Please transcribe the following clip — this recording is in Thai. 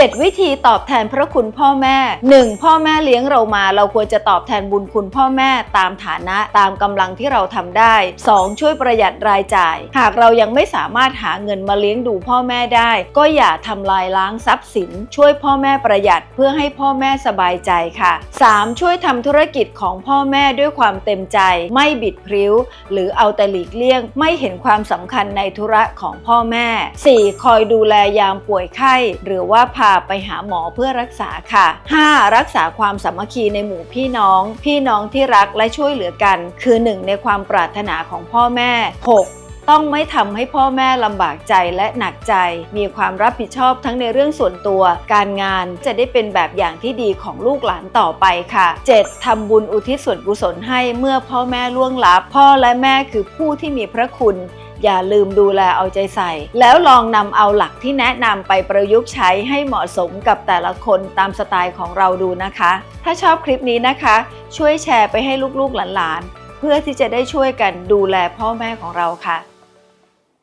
7 วิธีตอบแทนพระคุณพ่อแม่ 1. พ่อแม่เลี้ยงเรามา เราควรจะตอบแทนบุญคุณพ่อแม่ตามฐานะตามกำลังที่เราทำได้ 2. ช่วยประหยัดรายจ่าย หากเรายังไม่สามารถหาเงินมาเลี้ยงดูพ่อแม่ได้ ก็อย่าทำลายล้างทรัพย์สิน ช่วยพ่อแม่ประหยัดเพื่อให้พ่อแม่สบายใจค่ะ 3. ช่วยทำธุรกิจของพ่อแม่ด้วยความเต็มใจ ไม่บิดพริ้ว หรือเอาแต่หลีกเลี่ยง ไม่เห็นความสำคัญในธุระของพ่อแม่ 4. คอยดูแลยามป่วยไข้ หรือว่าาไปหาหมอเพื่อรักษาค่ะ 5. รักษาความสามัคคีในหมู่พี่น้อง พี่น้องที่รักและช่วยเหลือกัน คือหนึ่งในความปรารถนาของพ่อแม่ 6. ต้องไม่ทำให้พ่อแม่ลำบากใจและหนักใจ มีความรับผิดชอบทั้งในเรื่องส่วนตัว การงานจะได้เป็นแบบอย่างที่ดีของลูกหลานต่อไปค่ะ 7. ทำบุญอุทิศส่วนกุศลให้เมื่อพ่อแม่ล่วงลับ พ่อและแม่คือผู้ที่มีพระคุณ อย่าลืมดูแลเอาใจใส่ แล้วลองนำเอาหลักที่แนะนำไปประยุกต์ใช้ให้เหมาะสมกับแต่ละคนตามสไตล์ของเราดูนะคะ ถ้าชอบคลิปนี้นะคะ ช่วยแชร์ไปให้ลูกๆหลานๆ เพื่อที่จะได้ช่วยกันดูแลพ่อแม่ของเราค่ะ